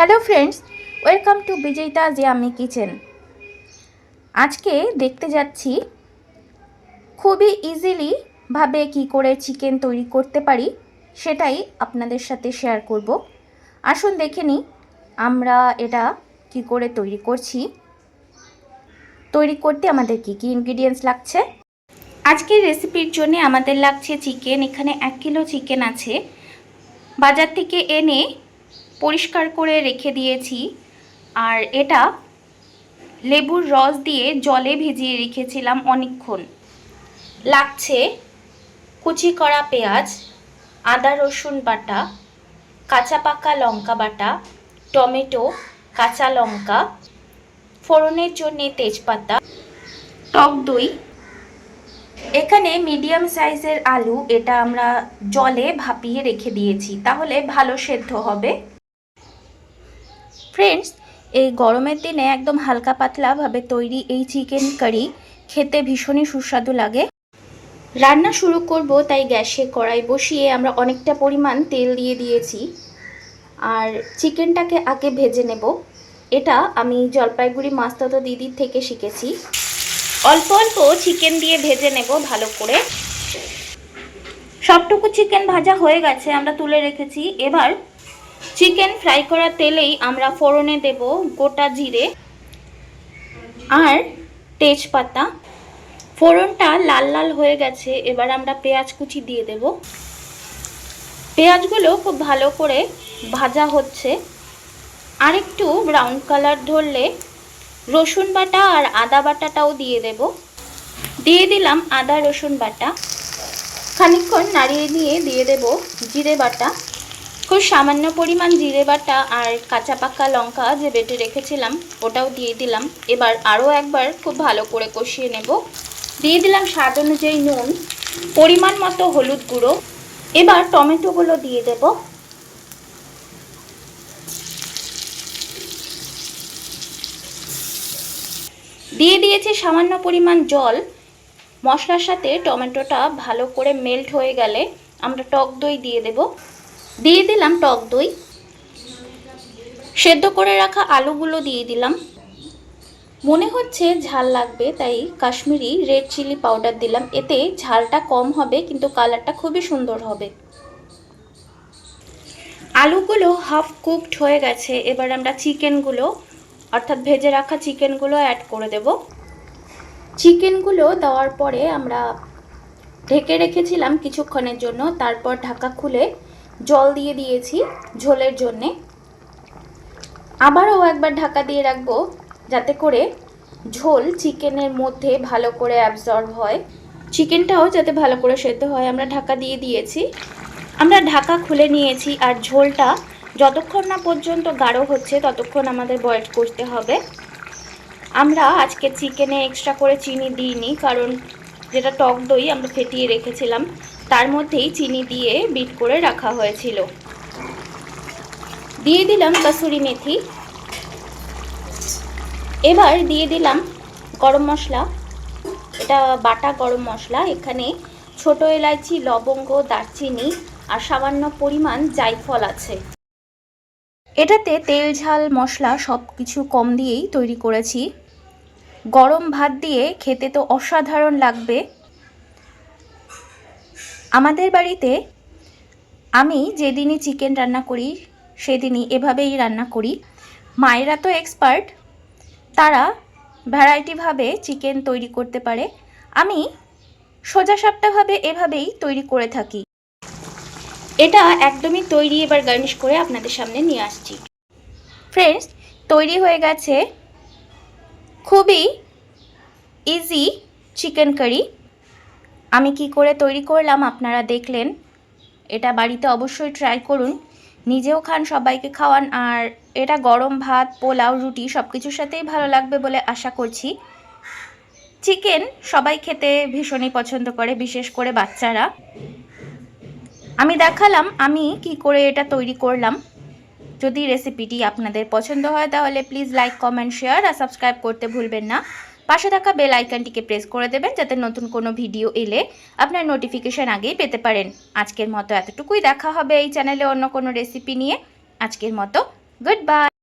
Hello friends welcome to Bijoyita Ziami kitchen আজকে দেখতে যাচ্ছি খুবই ইজিলি ভাবে কি করে চিকেন তৈরি করতে পারি সেটাই আপনাদের সাথে শেয়ার করব। আসুন দেখে নিই আমরা এটা কি করে তৈরি করছি। তৈরি করতে আমাদের কি কি ইনগ্রিডিয়েন্টস লাগছে? আজকের রেসিপির জন্য আমাদের লাগছে চিকেন এখানে এক কিলো চিকেন আছে। বাজার থেকে এনে পরিষ্কার করে রেখে দিয়েছি। আর এটা লেবুর রস দিয়ে জলে ভিজিয়ে রেখেছিলাম অনেকক্ষণ। লাগছে কুচি করা পেঁয়াজ, আদা রসুন বাটা, কাঁচা পাকা লঙ্কা বাটা, টমেটো, কাঁচা লঙ্কা, ফোড়নের জন্যে তেজপাতা, টক দই। এখানে মিডিয়াম সাইজের আলু, এটা আমরা জলে ভাপিয়ে রেখে দিয়েছি, তাহলে ভালো সেদ্ধ হবে। ফ্রেন্ডস এই গরমের দিনে একদম হালকা পাতলাভাবে তৈরি এই চিকেন কারি খেতে ভীষণই সুস্বাদু লাগে। রান্না শুরু করব, তাই গ্যাসে কড়াই বসিয়ে আমরা অনেকটা পরিমাণ তেল দিয়ে দিয়েছি। আর চিকেনটাকে আগে ভেজে নেব। এটা আমি জলপাইগুড়ি মাস্তাতো দিদির থেকে শিখেছি। অল্প অল্প চিকেন দিয়ে ভেজে নেব ভালো করে। সবটুকু চিকেন ভাজা হয়ে গেছে, আমরা তুলে রেখেছি। এবার চিকেন ফ্রাই করা তেলেই আমরা ফোড়নে দেব গোটা জিরে আর তেজপাতা। ফোড়নটা লাল লাল হয়ে গেছে, এবার আমরা পেঁয়াজ কুচি দিয়ে দেব। পেঁয়াজগুলো খুব ভালো করে ভাজা হচ্ছে। আর একটু ব্রাউন কালার ধরলে রসুন বাটা আর আদা বাটাটাও দিয়ে দেব। দিয়ে দিলাম আদা রসুন বাটা। খানিকক্ষণ নাড়িয়ে নিয়ে দিয়ে দেব জিরে বাটা। খুব সামান্য পরিমাণ জিরে বাটা আর কাঁচা পাকা লঙ্কা যে বেটে রেখেছিলাম, ওটাও দিয়ে দিলাম। এবার আরও একবার খুব ভালো করে কষিয়ে নেব। দিয়ে দিলাম স্বাদ অনুযায়ী নুন, পরিমাণ মতো হলুদ গুঁড়ো। এবার টমেটোগুলো দিয়ে দেব। দিয়ে দিয়েছি সামান্য পরিমাণ জল। মশলার সাথে টমেটোটা ভালো করে মেল্ট হয়ে গেলে আমরা টক দই দিয়ে দেব। দিয়ে দিলাম টক দই। সেদ্ধ করে রাখা আলুগুলো দিয়ে দিলাম। মনে হচ্ছে ঝাল লাগবে, তাই কাশ্মীরি রেড চিলি পাউডার দিলাম। এতে ঝালটা কম হবে, কিন্তু কালারটা খুবই সুন্দর হবে। আলুগুলো হাফ কুকড হয়ে গেছে, এবার আমরা চিকেনগুলো, অর্থাৎ ভেজে রাখা চিকেনগুলো অ্যাড করে দেব। চিকেনগুলো দেওয়ার পরে আমরা ঢেকে রেখেছিলাম কিছুক্ষণের জন্য, তারপর ঢাকা খুলে জল দিয়ে দিয়েছি ঝোলের জন্যে। আবারও একবার ঢাকা দিয়ে রাখব যাতে করে ঝোল চিকেনের মধ্যে ভালো করে অ্যাবজর্ব হয়। চিকেনটাও যাতে ভালো করে সেদ্ধ হয়, আমরা ঢাকা দিয়ে দিয়েছি। আমরা ঢাকা খুলে নিয়েছি আর ঝোলটা যতক্ষণ না পর্যন্ত গাঢ় হচ্ছে ততক্ষণ আমাদের বয়েল করতে হবে। আমরা আজকে চিকেনে এক্সট্রা করে চিনি দিইনি, কারণ যেটা টক দই আমরা ফেটিয়ে রেখেছিলাম। তার মধ্যেই চিনি দিয়ে বিট করে রাখা হয়েছিল। দিয়ে দিলাম কাসুরি মেথি। এবার দিয়ে দিলাম গরম মশলা। এটা বাটা গরম মশলা। এখানে ছোট এলাচি লবঙ্গ, দারচিনি আর সামান্য পরিমাণ জায়ফল আছে। এটাতে তেল, ঝাল, মশলা সব কিছু কম দিয়েই তৈরি করেছি। গরম ভাত দিয়ে খেতে তো অসাধারণ লাগবে। আমাদের বাড়িতে আমি যেদিনই চিকেন রান্না করি, সেদিনই এভাবেই রান্না করি। মায়েরা তো এক্সপার্ট তারা ভ্যারাইটিভাবে চিকেন তৈরি করতে পারে। আমি সোজাসাপটাভাবে এভাবেই তৈরি করে থাকি। এটা একদমই তৈরি এবার গার্নিশ করে আপনাদের সামনে নিয়ে আসছি। ফ্রেন্ডস তৈরি হয়ে গেছে খুবই ইজি চিকেন কারি আমি কি করে তৈরি করলাম আপনারা দেখলেন। এটা বাড়িতে অবশ্যই ট্রাই করুন। নিজেও খান, সবাইকে খাওয়ান। আর এটা গরম ভাত, পোলাও, রুটি সব কিছুর সাথেই ভালো লাগবে বলে আশা করছি। চিকেন সবাই খেতে ভীষণই পছন্দ করে, বিশেষ করে বাচ্চারা। আমি দেখালাম আমি কি করে এটা তৈরি করলাম। যদি রেসিপিটি আপনাদের পছন্দ হয় তাহলে প্লিজ লাইক কমেন্ট শেয়ার আর সাবস্ক্রাইব করতে ভুলবেন না। পাশে থাকা বেল আইকনটিকে প্রেস করে দেবেন যাতে নতুন কোনো ভিডিও এলে আপনার নোটিফিকেশান আগেই পেতে পারেন। আজকের মতো এতটুকুই। দেখা হবে এই চ্যানেলে অন্য কোনো রেসিপি নিয়ে। আজকের মতো গুড বাই।